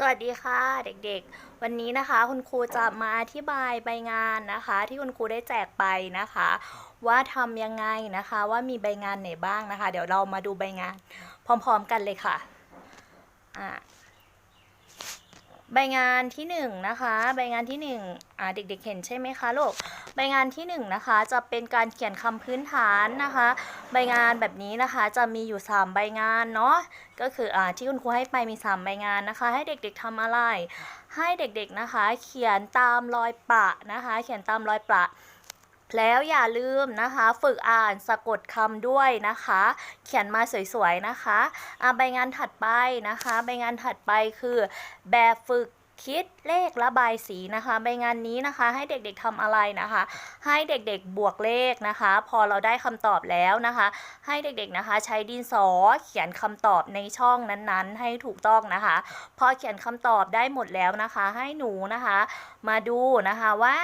สวัสดีค่ะเด็กๆ วันนี้นะคะคุณครูจะมาอธิบายใบงานนะคะ ที่คุณครูได้แจกไปนะคะ ว่าทำยังไงนะคะว่ามีใบงานไหนบ้างนะคะ เดี๋ยวเรามาดูใบงาน พร้อมๆกันเลยค่ะอ่าใบงานที่หนึ่งนะคะ ใบงานที่หนึ่งอ่าเด็กๆเห็นใช่ไหมคะลูก ใบงานที่หนึ่งนะคะจะเป็นการเขียนคำพื้นฐานนะคะ ใบงานแบบนี้นะคะจะมีอยู่ 3 ใบงานเนาะก็คืออ่าที่คุณครูให้ไปมี 3 ใบงานนะคะ ให้เด็กๆทำอะไร ให้เด็กๆนะคะ เขียนตามรอยปะนะคะ เขียนตามรอยปะแล้วอย่าลืมนะคะ ฝึกอ่านสะกดคำด้วยนะคะ เขียนมาสวยๆนะคะใบงานถัดไปนะคะ ใบงานถัดไปคือ แบบฝึก คิดเลขระบายสีนะคะ ใบงานนี้นะคะ ให้เด็กๆทำอะไรนะคะ ให้เด็กๆบวกเลขนะคะ พอเราได้คำตอบแล้วนะคะ ให้เด็กๆนะคะ ใช้ดินสอเขียนคำตอบในช่องนั้นๆ ให้ถูกต้องนะคะ พอเขียนคำตอบได้หมดแล้วนะคะ ให้หนูนะคะ มาดูนะคะว่า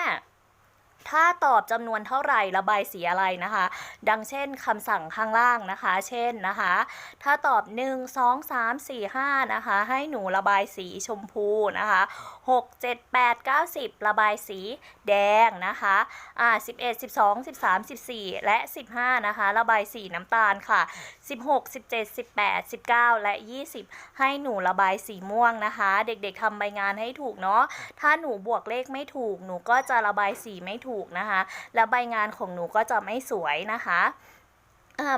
ถ้าตอบจำนวนเท่าไหร่ระบายสีอะไรนะคะ ดังเช่นคำสั่งข้างล่างนะคะ เช่นนะคะ ถ้าตอบ 1 2 3 4 5นะคะ ให้หนูระบายสีชมพูนะคะ 6 7 8 9 10 ระบายสีแดงนะคะอ่า11 12 13 14 และ 15 นะคะ ระบายสีน้ำตาลค่ะ 16 17 18 19 และ 20 ให้หนูระบายสีม่วงนะคะ เด็กๆทำใบงานให้ถูกเนาะถ้าหนูบวกเลขไม่ถูกหนูก็จะระบายสีไม่ถูกูกนะคะ แล้วใบงานของหนูก็จะไม่สวยนะคะ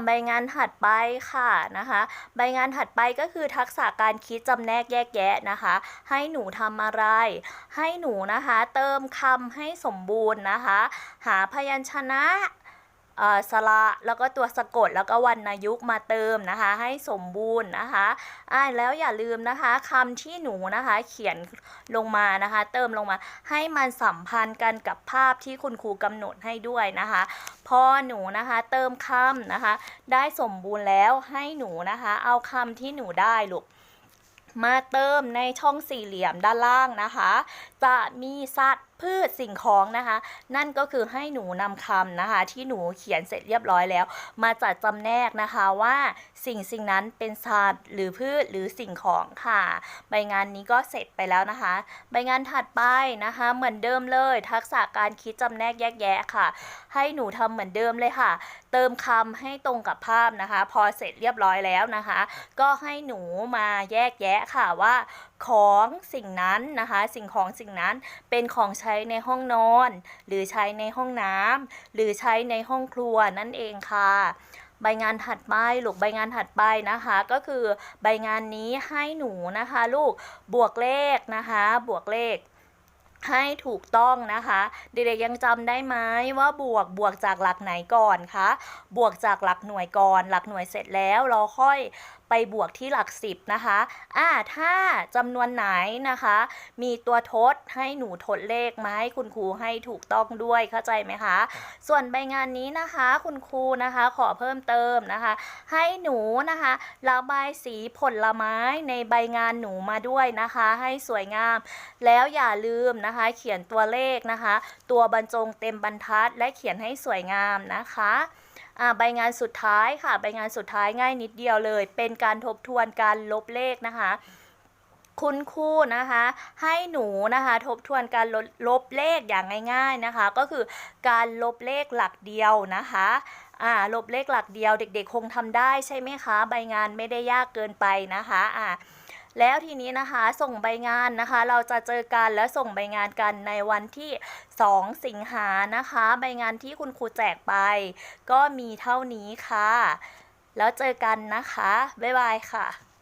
ใบงานถัดไปค่ะนะคะ ใบงานถัดไปก็คือทักษะการคิดจำแนกแยกแยะนะคะ ให้หนูทำอะไร ให้หนูนะคะ เติมคำให้สมบูรณ์นะคะ หาพยัญชนะ สระแล้วก็ตัวสะกดแล้วก็วรรณยุกต์มาเติมนะคะ ให้สมบูรณ์นะคะอ่าแล้วอย่าลืมนะคะคำที่หนูนะคะเขียนลงมานะคะ เติมลงมาให้มันสัมพันธ์กันกับภาพที่คุณครูกำหนดให้ด้วยนะคะ พอหนูนะคะเติมคำนะคะ ได้สมบูรณ์แล้วให้หนูนะคะ เอาคำที่หนูได้ลูกมาเติมในช่องสี่เหลี่ยมด้านล่างนะคะ จะมีสัตว์พืชสิ่งของนะคะ นั่นก็คือให้หนูนำคำนะคะ ที่หนูเขียนเสร็จเรียบร้อยแล้ว มาจัดจำแนกนะคะว่าสิ่งสิ่งนั้นเป็นสัตว์หรือพืชหรือสิ่งของค่ะ ใบงานนี้ก็เสร็จไปแล้วนะคะ ใบงานถัดไปนะคะ เหมือนเดิมเลย ทักษะการคิดจำแนกแยกแยะค่ะ ให้หนูทำเหมือนเดิมเลยค่ะ เติมคำให้ตรงกับภาพนะคะ พอเสร็จเรียบร้อยแล้วนะคะ ก็ให้หนูมาแยกแยะค่ะว่า ของสิ่งนั้นนะคะ สิ่งของสิ่งนั้นเป็นของใช้ในห้องนอน หรือใช้ในห้องน้ำหรือใช้ในห้องครัวนั่นเองค่ะใบงานถัดไปลูกใบงานถัดไปนะคะ ก็คือใบงานนี้ให้หนูนะคะลูกบวกเลขนะคะ บวกเลขให้ถูกต้องนะคะ เด็กๆยังจำได้ไหมว่าบวกบวกจากหลักไหนก่อนคะบวกจากหลักหน่วยก่อน หลักหน่วยเสร็จแล้วเราค่อยไปบวกที่หลักสิบนะคะอ่าถ้าจำนวนไหนนะคะ มีตัวทดให้หนูทดเลขมาให้คุณครูให้ถูกต้องด้วยเข้าใจไหมคะ ส่วนใบงานนี้นะคะ คุณครูนะคะขอเพิ่มเติมนะคะ ให้หนูนะคะระบายสีผลไม้ในใบงานหนูมาด้วยนะคะ ให้สวยงาม แล้วอย่าลืมนะคะ เขียนตัวเลขนะคะ ตัวบรรจงเต็มบรรทัดและเขียนให้สวยงามนะคะอ่า ใบงานสุดท้ายค่ะ ใบงานสุดท้ายง่ายนิดเดียวเลย เป็นการทบทวนการลบเลขนะคะคุณครูนะคะ ให้หนูนะคะทบทวนการลลบเลขอย่างง่าย ๆนะคะ ก็คือการลบเลขหลักเดียวนะคะอ่าลบเลขหลักเดียวเด็ก ๆ คงทำได้ใช่ไหมคะ ใบงานไม่ได้ยากเกินไปนะคะอ่า แล้วทีนี้นะคะส่งใบงานนะคะ เราจะเจอกันและส่งใบงานกันในวันที่ 2 สิงหานะคะ ใบงานที่คุณครูแจกไป ก็มีเท่านี้ค่ะ แล้วเจอกันนะคะ บ๊ายบายค่ะ